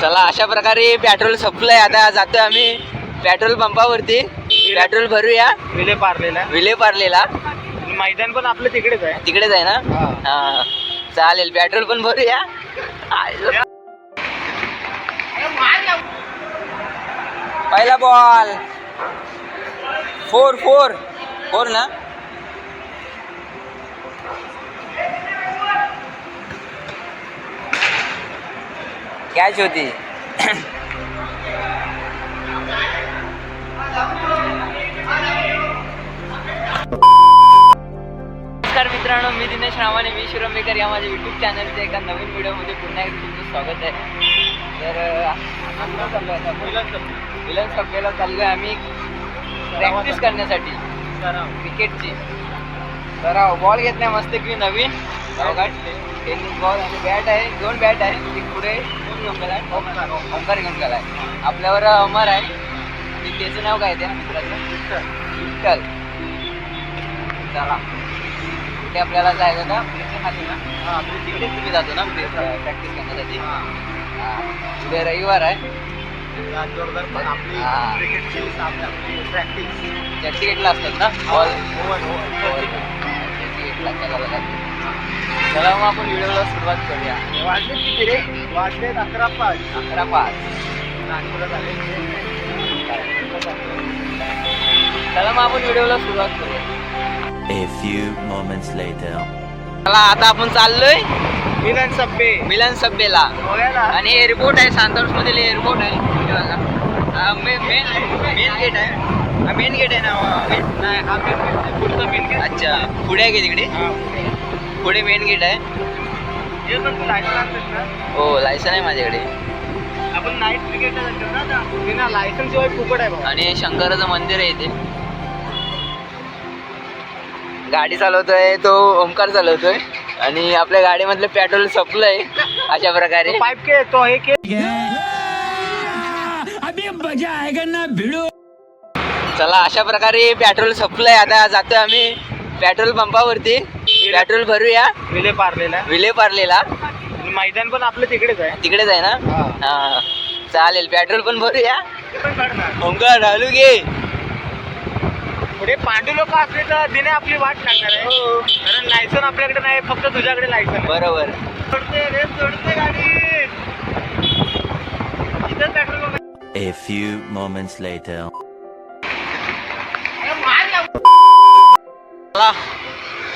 चला अशा प्रकारे पेट्रोल संपलंय. आता जातोय आम्ही पेट्रोल पंपावरती. पेट्रोल भरूया. विले पारलेला. विले पारलेला. मैदान पण आपलं तिकडेच आहे. तिकडेच आहे ना? हा. चालेल पेट्रोल पण भरूया. पहिला बॉल फोर फोर फोर ना? कॅच होती. नमस्कार मित्रांनो मी दिनेश रामाने मी शिरंबेकर या माझ्या युट्यूब चॅनलच्या एका नवीन व्हिडिओमध्ये पुन्हा एकदा तुमचं स्वागत आहे. तर आता? विलन सभेला चाललोय आम्ही प्रॅक्टिस करण्यासाठी. क्रिकेटची तर बॉल घेतलाय मस्त की नवीन? टेनिस बॉल आणि बॅट आहे. दोन बॅट आहे. एक पुढे घेऊन गेलाय ओंकार घेऊन गेलाय आपल्यावर अमर आहे. ते- त्याचं नाव काय त्या मित्राचं? विठ्ठल. चला. कुठे आपल्याला जायचं का ब्रिजच्या खाली ना? हा ब्रिज तिकडेच तुम्ही जातो ना? प्रॅक्टिस करण्यासाठी. हा. उद्या रविवार आहे. जोरदार. पण आपली प्रॅक्टिस चर्चगेटला असतात ना? बॉल चला मग आपण व्हिडिओला सुरुवात करूया. वाजले किती रे? वाजले अकरा पाच. अकरा पाच. नागपूरला झाले. चला मग आपण व्हिडिओला सुरुवात करूया. A few moments later. चला आता आपण चाललोय मिलन सब्बे मिलन सभेला गोव्याला आणि एअरपोर्ट आहे सांताक्रूज मधील एअरपोर्ट आहे. मेन मेन गेट आहे. हा मेन गेट आहे ना main- नाही हा मेन गेट पुढचा मेन गेट अच्छा. पुढे आहे का तिकडे? पुढे मेन गेट आहे. हे लायसन आहे माझ्याकडे. आपण नाईट लायसन शिवाय फुकट आहे आणि शंकराचं मंदिर आहे इथे. गाडी चालवतोय तो ओमकार चालवतोय. आणि आपल्या गाडीमधलं पेट्रोल संपलंय अशा प्रकारे. पाईप के तो हे के चला अशा प्रकारे पेट्रोल संपलंय. आता जातोय आम्ही पेट्रोल पंपावरती पेट्रोल भरूया. विले पारलेला. विले पारलेला. मैदान पण आपलं तिकडेच आहे. तिकडेच आहे ना? हा. हा. चालेल पेट्रोल पण भरूया. ओमकार घालू घे. पुढे पांडू लोक असले तर दिने आपली वाट लागणार आहे. हो. कारण लायसन आपल्याकडे नाही फक्त तुझ्याकडे लायसन बरोबर. A few moments later. चला.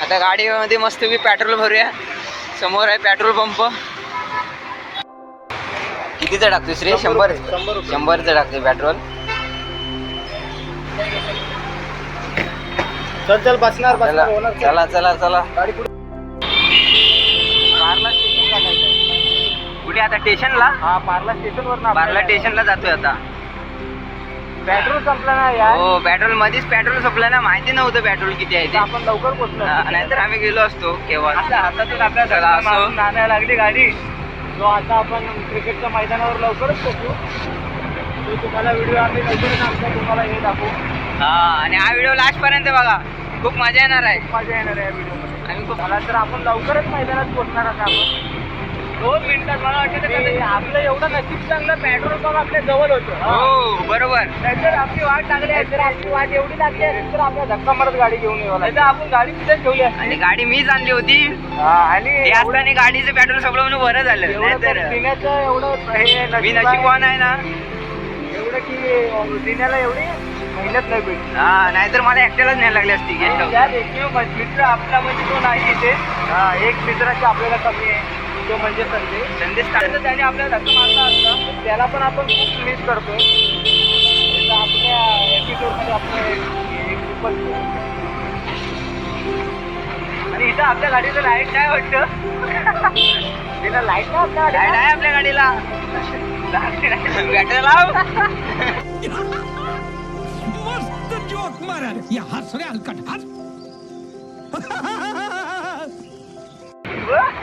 आता गाडीमध्ये मस्त मी पेट्रोल भरूया. समोर आहे पेट्रोल पंप कितीचं टाकतोस रे शंभर. शंभरचं टाकतोय पेट्रोल चल चल बसणार चला चल. चला पार्ला कुठे आता? स्टेशनला हा पार्ला स्टेशन वर ना बारला स्टेशनला जातोय आता. पेट्रोल संपलं ना यार? हो पेट्रोल मध्येच पेट्रोल संपलं ना. माहिती नव्हतं पेट्रोल किती आहे ते. आपण लवकर पोहोचलो नाहीतर आम्ही गेलो असतो केव्हा. असं हातातून आपल्या चला, असो. आणायला लागली गाडी. जो आता आपण क्रिकेटच्या मैदानावर लवकरच पोहोचू तो तुम्हाला व्हिडिओ आम्ही लवकरच आमचा तुम्हाला हे दाखवू. हा आणि हा व्हिडिओ लास्ट पर्यंत बघा. खूप मजा येणार आहे. मजा येणार आहे या व्हिडिओमध्ये आम्ही खूप तर आपण लवकरच मैदानात पोहोचणार आता आपण. दोन मिनिटात मला वाटतं आपलं एवढं नशीब चांगलं पेट्रोल पंप आपल्या जवळ होतं. हो बरोबर. नाहीतर आपली वाट लागली आहे तर आपली वाट एवढी लागली आहे तर आपल्या धक्का मारत गाडी घेऊन येऊ नाही आपण गाडी तिथे ठेवली आणि गाडी मीच आणली होती. आणि असताना गाडीचं पेट्रोल संपलं म्हणून बरं झालं. एवढं नाहीतर तर पिण्याचं एवढं हे मी. नशीबवान आहे. ना. एवढं की पिण्याला एवढी मेहनत नाही भेटली. हा नाहीतर मला एकट्यालाच न्यायला लागली असती गेस्ट मित्र आपला म्हणजे तो नाही इथे एक मित्राची आपल्याला कमी आहे. तो म्हणजे संदेश तर त्याने आपल्याला धक्का मारला असता. त्याला पण आपण खूप मिस करतोय. आपल्या एपिसोडमध्ये खूपच आणि इथं आपल्या गाडीचं लाइट काय वाटतं. तिला लाइट ना आपल्या लाइट गाडीला आहे आपल्या गाडीला. बॅटरी लाव. मस्त जोक मारा. या हस रे हलकट. हस.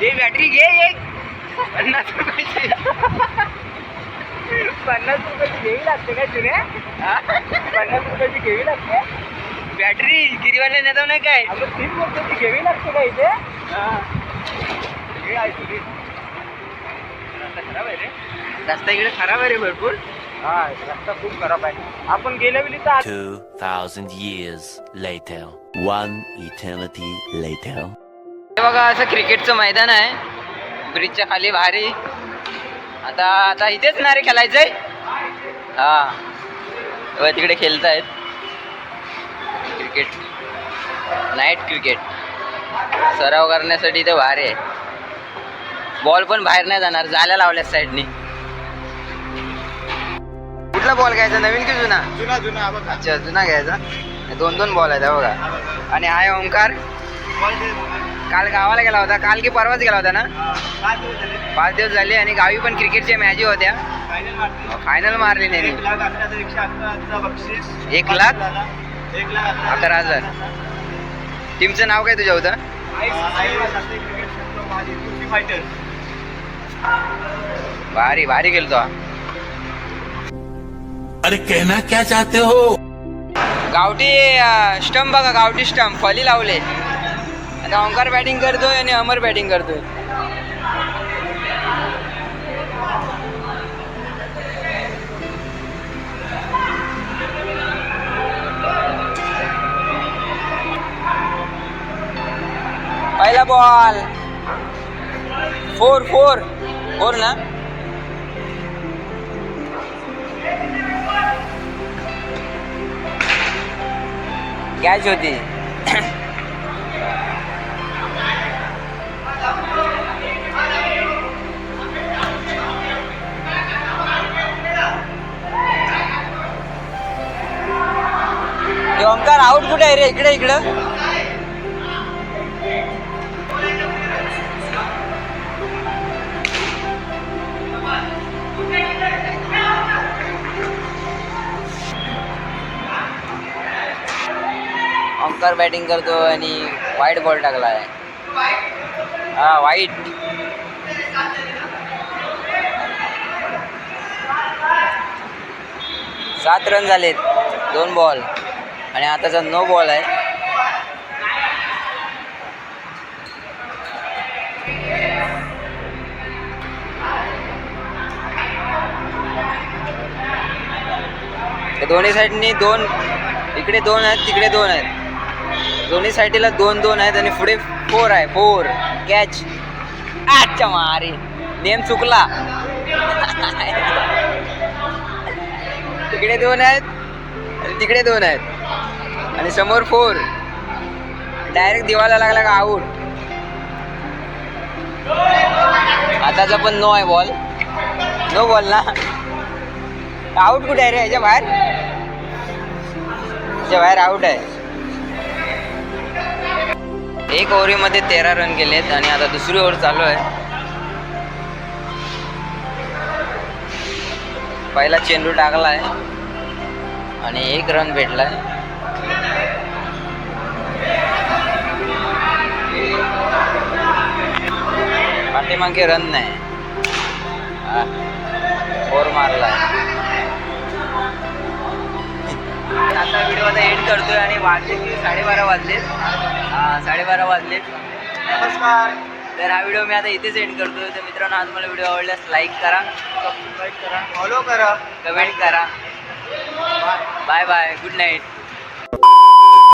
हे बॅटरी घे एक पन्नास रुपयाची पन्नास रुपयाची घ्यावी लागते काय तुने पन्नास रुपयाची घ्यावी लागते बॅटरी गिरीवाले नेता नाही काय? अगं तीन रुपयाची घ्यावी लागते का इथे? हे. खराब आहे रे. रस्ता इकडे खराब आहे रे भरपूर. हा रस्ता खूप खराब आहे. आपण गेल्या वेळी तर 2,000 years later. One eternity later. हे बघा असं क्रिकेटचं मैदान आहे. ब्रिजच्या खाली भारी. आता आता इथेच ना रे खेळायचंय. हा. तेव्हा तिकडे खेळतायत. क्रिकेट. Night cricket. सराव करण्यासाठी इथे भारी आहे. बॉल पण बाहेर नाही जाणार जायला लावल्या साईडनी. कुठला बॉल घ्यायचा? नवीन की जुना? जुना जुना हा बघा. अच्छा जुना घ्यायचा. दोन दोन बॉल आहेत हा बघा. आणि हाय ओंकार. काल गावाला गेला होता. काल की परवाच गेला होता ना? पाच दिवस झाले. आणि गावी पण क्रिकेटच्या मॅची होत्या. फायनल मारली. नाही एक लाख अकरा एकशे अकराचा बक्षीस. एक लाख? अकरा हजार. टीमचं नाव काय तुझ्या होतं? भारी भारी गेलतो हा. अरे कहना क्या चाहते हो? गावठी स्टंप बघा गावठी स्टंप फली लावले. आता ओंकार बॅटिंग करतोय आणि अमर बॅटिंग करतोय पहिला बॉल फोर फोर फोर ना कॅच होती हे कुठे आहे रे? इकडे इकडं. ओंकार बॅटिंग करतो आणि वाईट बॉल टाकला आहे हा वाईट सात रन झालेत दोन बॉल आणि आताचा नो बॉल आहे. दोन्ही साईडनी दोन इकडे दोन आहेत तिकडे दोन आहेत. दोन्ही साईडला दोन दोन आहेत आणि पुढे फोर आहे. फोर कॅच अच्छा मारे. नेम चुकला. तिकडे दोन आहेत आणि तिकडे दोन आहेत. आणि समोर फोर. डायरेक्ट दिवाला लागला का आऊट आताचा पण नो आहे बॉल नो बॉल ना? आऊट कुठे आहे रे? ह्याच्या बाहेर? ह्याच्या बाहेर आऊट आहे. एक ओव्हरीमध्ये तेरा रन केलेत आणि आता दुसरी ओव्हर चालू आहे. पहिला चेंडू टाकला आहे आणि एक रन भेटला आहे पाठीमागे रन नाही. फोर मारलाय. आता व्हिडिओ आता एंड करतोय आणि वाजले की साडेबारा वाजलेत हा साडेबारा वाजलेत नमस्कार. तर हा व्हिडिओ मी आता इथेच एंड करतोय. तर मित्रांनो आज मला व्हिडिओ आवडल्यास लाईक करा. सबस्क्राईब करा. फॉलो करा. कमेंट करा. Bye bye good night